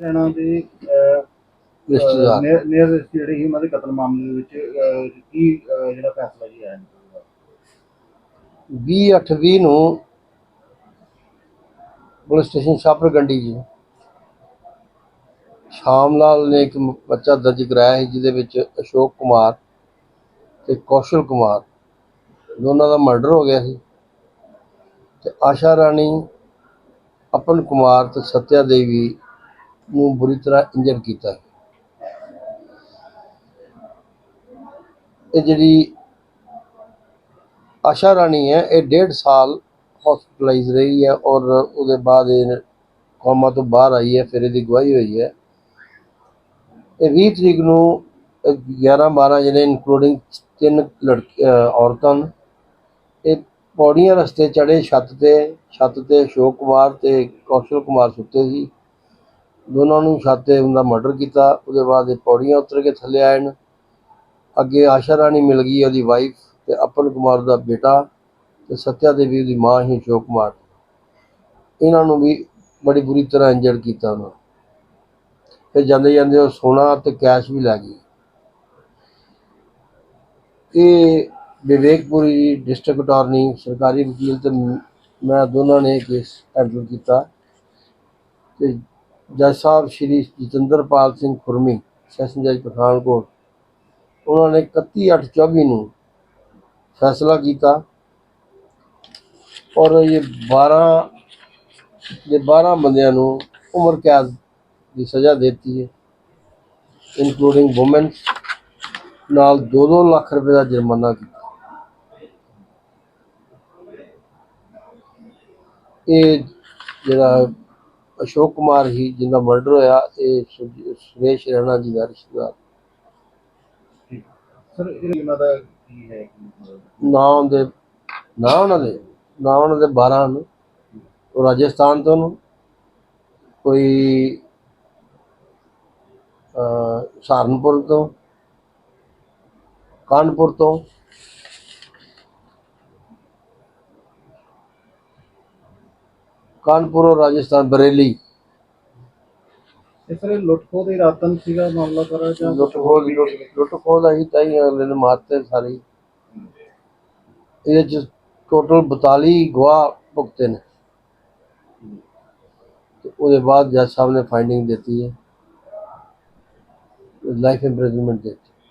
ਰਹਿਣਾ ਦੇ ਰਿਸ਼ਤੇਦਾਰ। ਨੀਅਰ ਜਿਹੜੇ ਸੀ ਉਹਨਾਂ ਦੇ ਕਤਲ ਮਾਮਲੇ ਵਿੱਚ ਅਹ, ਕੀ ਅਹ, ਜਿਹੜਾ ਫੈਸਲਾ ਜੀ ਆਇਆ 20 ਅੱਠ 20 ਨੂੰ ਪੁਲਿਸ ਸਟੇਸ਼ਨ ਸ਼ਾਹਪੁਰ ਗੰਡੀ ਜੀ ਸ਼ਾਮ ਲਾਲ ਨੇ ਇੱਕ ਬੱਚਾ ਦਰਜ ਕਰਾਇਆ ਸੀ ਜਿਹਦੇ ਵਿੱਚ ਅਸ਼ੋਕ ਕੁਮਾਰ ਤੇ ਕੌਸ਼ਲ ਕੁਮਾਰ ਦੋਨਾਂ ਦਾ ਮਰਡਰ ਹੋ ਗਿਆ ਸੀ ਤੇ ਆਸ਼ਾ ਰਾਣੀ ਅਪਨ ਕੁਮਾਰ ਤੇ ਸਤਿਆ ਦੇਵੀ ਨੂੰ ਬੁਰੀ ਤਰ੍ਹਾਂ ਇੰਜਰ ਕੀਤਾ ਹੈ। ਇਹ ਜਿਹੜੀ ਆਸ਼ਾ ਰਾਣੀ ਹੈ ਇਹ ਡੇਢ ਸਾਲ ਹਸਪੀਟਲਾਈਜ਼ ਰਹੀ ਹੈ ਔਰ ਉਹਦੇ ਬਾਅਦ ਇਹ ਕੋਮਾ ਤੋਂ ਬਾਹਰ ਆਈ ਹੈ ਫਿਰ ਇਹਦੀ ਗਵਾਹੀ ਹੋਈ ਹੈ ਇਹ 20 ਤਰੀਕ ਨੂੰ 11 12 ਜਿਹੜੇ ਇਨਕਲੂਡਿੰਗ ਤਿੰਨ ਲੜਕੀ ਔਰਤਾਂ ਨੇ, ਇਹ ਪੌੜੀਆਂ ਰਸਤੇ ਚੜੇ ਛੱਤ ਤੇ ਛੱਤ ਤੇ ਅਸ਼ੋਕ ਕੁਮਾਰ ਤੇ ਕੌਸ਼ਲ ਕੁਮਾਰ ਸੁੱਤੇ ਸੀ ਦੋਨਾਂ ਨੂੰ ਛੱਤ ਤੇ ਉਹਦਾ ਮਰਡਰ ਕੀਤਾ, ਉਹਦੇ ਬਾਅਦ ਇਹ ਪੌੜੀਆਂ ਉਤਰ ਕੇ ਥੱਲੇ ਆਏ ਨੇ। ਅੱਗੇ ਆਸ਼ਾ ਰਾਣੀ ਮਿਲ ਗਈ ਉਹਦੀ ਵਾਈਫ ਤੇ ਅਪਨ ਕੁਮਾਰ ਦਾ ਬੇਟਾ ਤੇ ਸਤਿਆ ਦੇਵੀ ਦੀ ਮਾਂ ਹੀ ਅਸ਼ੋਕ ਕੁਮਾਰ। ਇਹਨਾਂ ਨੂੰ ਵੀ ਬੜੀ ਬੁਰੀ ਤਰ੍ਹਾਂ ਇੰਜਰਡ ਕੀਤਾ ਉਹਨਾਂ ਫਿਰ ਜਾਂਦੇ ਜਾਂਦੇ ਉਹ ਸੋਨਾ ਤੇ ਕੈਸ਼ ਵੀ ਲੈ ਗਈ। ਇਹ ਵਿਵੇਕਪੁਰੀ ਡਿਸਟ੍ਰਿਕਟ ਅਟਾਰਨੀ ਸਰਕਾਰੀ ਵਕੀਲ ਤੇ ਮੈਂ ਦੋਨਾਂ ਨੇ ਕੇਸ ਹੈਂਡਲ ਕੀਤਾ। ਤੇ ਜੱਜ ਸਾਹਿਬ ਸ਼੍ਰੀ ਜਤਿੰਦਰਪਾਲ ਸਿੰਘ ਖੁਰਮੀ, ਸੈਸ਼ਨ ਜੱਜ ਪਠਾਨਕੋਟ, ਉਹਨਾਂ ਨੇ 31/8/24 ਨੂੰ ਫੈਸਲਾ ਕੀਤਾ ਔਰ ਇਹ 12 ਦੇ 12 ਬੰਦਿਆਂ ਨੂੰ ਉਮਰ ਕੈਦ ਦੀ ਸਜ਼ਾ ਦਿੱਤੀ ਹੈ ਇਨਕਲੂਡਿੰਗ ਔਮਨ ਨਾਲ 2-2 ਲੱਖ ਰੁਪਏ ਦਾ ਜੁਰਮਾਨਾ ਕੀਤਾ। ਇਹ ਜਿਹੜਾ ਅਸ਼ੋਕ ਕੁਮਾਰ ਹੀ ਜਿਹਦਾ ਮਰਡਰ ਹੋਇਆ ਇਹ ਸੁਰੇਸ਼ ਰਾਣਾ ਜੀ ਦਾ ਰਿਸ਼ਤੇਦਾਰ। ਸਰ ਇਹ ਉਹਨਾਂ ਦਾ ਕੀ ਹੈ ਕੀ ਮਤਲਬ? ਨਾ ਉਹਦੇ ਨਾ ਉਹਨਾਂ ਦੇ ਨਾ ਉਹਨਾਂ ਦੇ 12 ਹਨ ਉਹ ਰਾਜਸਥਾਨ ਤੋਂ ਨੇ। ਕੋਈ ਅਹ, ਸਹਾਰਨਪੁਰ ਤੋਂ। ਕਾਨਪੁਰ ਤੋਂ। ਕਾਨਪੁਰ ਔਰ ਰਾਜਸਥਾਨ ਬਰੇਲੀ। ਇਹ ਸਰ ਇਹ ਲੁੱਟ ਖੋਹ ਦੇ ਰਾਤਨ ਸੀਗਾ ਮਾਮਲਾ ਸਾਰਾ ਜਾਂ ਲੁੱਟ ਖੋਹ ਲੁੱਟ ਖੋਹ ਦਾ ਹੀ ਤਾਂ ਹੀ ਅਗਲੇ ਨੇ ਮਾਰਤੇ ਸਾਰੇ। ਹੀ। ਇਹਦੇ ਚ ਟੋਟਲ 42 ਗਵਾਹ ਭੁਗਤੇ ਨੇ। ਤੇ ਉਹਦੇ ਬਾਅਦ ਜੱਜ ਸਾਹਿਬ ਨੇ ਫਾਈਂਡਿੰਗ ਦਿੱਤੀ ਹੈ। ਲਾਈਫ ਇੰਪ੍ਰਿਜ਼ਨਮੈਂਟ ਦੇ